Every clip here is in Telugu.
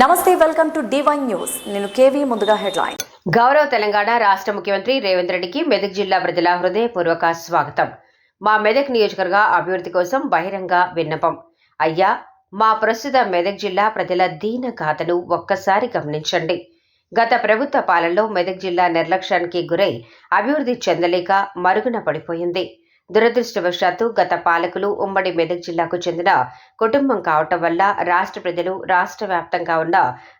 నమస్తే వెల్కమ్ టు డివైన్ న్యూస్ నేను కేవీ ముందుగా హెడ్లైన్. గౌరవ తెలంగాణ రాష్ట్ర ముఖ్యమంత్రి రేవంత్ రెడ్డికి మెదక్ జిల్లా ప్రజల హృదయపూర్వక స్వాగతం. మా మెదక్ నియోజకవర్గ అభివృద్ధి కోసం బహిరంగ విన్నపం. అయ్యా మా ప్రస్తుత మెదక్ జిల్లా ప్రజల దీన గాథను ఒక్కసారి గమనించండి. గత ప్రభుత్వ పాలనలో మెదక్ జిల్లా నిర్లక్ష్యానికి గురై అభివృద్ధి చెందలేక మరుగున పడిపోయింది. దురదృష్టవశాత్తు గత పాలకులు ఉమ్మడి మెదక్ జిల్లాకు చెందిన కుటుంబం కావటం వల్ల రాష్ట్ర ప్రజలు రాష్ట్ర వ్యాప్తంగా ఉన్న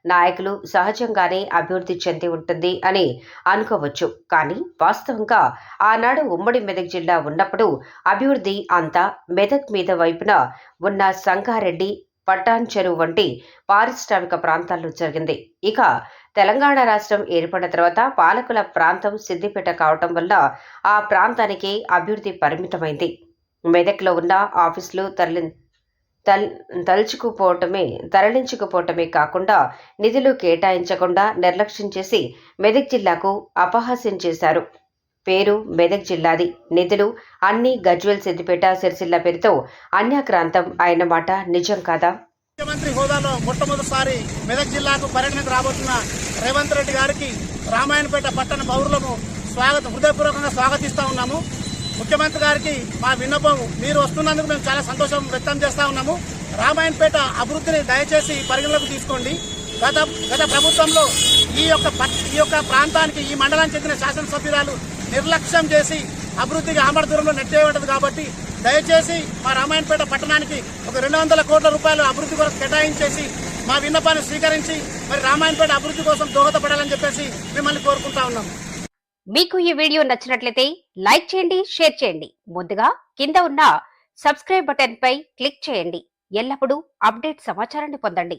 నాయకులు సహజంగానే అభివృద్ధి చెంది ఉంటుంది అని అనుకోవచ్చు. కానీ వాస్తవంగా ఆనాడు ఉమ్మడి మెదక్ జిల్లా ఉన్నప్పుడు అభివృద్ధి అంతా మెదక్ మీద వైపున ఉన్న సంగారెడ్డి పట్టాన్ చెరువు వంటి పారిశ్రామిక ప్రాంతాల్లో జరిగింది. ఇక తెలంగాణ రాష్ట్రం ఏర్పడిన తర్వాత పాలకుల ప్రాంతం సిద్దిపేట కావటం వల్ల ఆ ప్రాంతానికి అభివృద్ధి పరిమితమైంది. మెదక్లో ఉన్న ఆఫీసులు తరలి తల్ తలుచుకుపోవటమే తరలించుకుపోవటమే కాకుండా నిధులు కేటాయించకుండా నిర్లక్ష్యం చేసి మెదక్ జిల్లాకు అపహాస్యం చేశారు. పేరు మెదక్ జిల్లాది. నిధులు అన్ని గజ్వెల్ సిద్దిపేట సిరిసిల్ల పేరుతో అన్యాక్రాంతం ఆయన మాట నిజం కాదా? ముఖ్యమంత్రి హోదాలో మొట్టమొదటిసారి మెదక్ జిల్లాకు పర్యటనకు రాబోతున్న రేవంత్ రెడ్డి గారికి రామాయణపేట పట్టణ పౌరులకు స్వాగతం హృదయపూర్వకంగా స్వాగతిస్తా ఉన్నాము. ముఖ్యమంత్రి గారికి మా విన్నపం మీరు వస్తున్నందుకు మేము చాలా సంతోషం వ్యక్తం చేస్తా ఉన్నాము. రామాయణపేట అభివృద్ధిని దయచేసి పరిగణలోకి తీసుకోండి. గత గత ప్రభుత్వంలో ఈ యొక్క ఈ యొక్క ప్రాంతానికి ఈ మండలానికి చెందిన శాసనసభ్యురాలు నిర్లక్ష్యం చేసి అభివృద్ధికి ఆమరదూరంలో నెట్టేయబడ్డది కాబట్టి దయచేసి మా రామాయణపేట పట్టణానికి ఒక రెండు వందల కోట్ల రూపాయలు అభివృద్ధి కొరకు కేటాయించేసి మా విన్నపాన్ని స్వీకరించి మరి రామాయణపేట అభివృద్ధి కోసం దోహదపడాలని చెప్పేసి మిమ్మల్ని కోరుకుంటా ఉన్నాం. మీకు ఈ వీడియో నచ్చినట్లయితే లైక్ చేయండి షేర్ చేయండి. ముందుగా కింద ఉన్న సబ్స్క్రైబ్ బటన్ పై క్లిక్ చేయండి. ఎల్లప్పుడూ అప్డేట్ సమాచారాన్ని పొందండి.